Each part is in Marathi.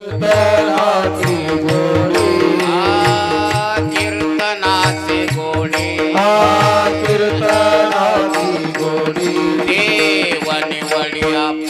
कीर्तनाची गोडी आ, कीर्तनाचे गोडे कीर्तनाची गोडी देव निवडी आपण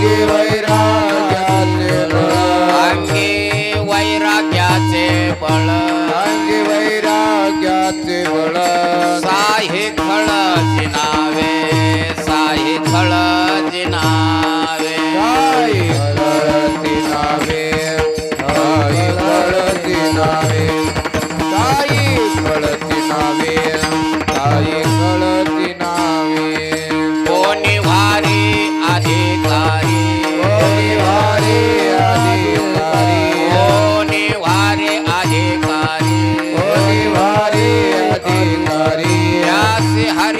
अंगी वैराग्याचे बळ अंगी वैराग्याचे बळ अंगी वैराग्याचे बळ साहे खळ जिनावे साहे खळ जिनावे. साई खळ जिनावे साई खळ जिनावे. साई खळ जिनावे. viajar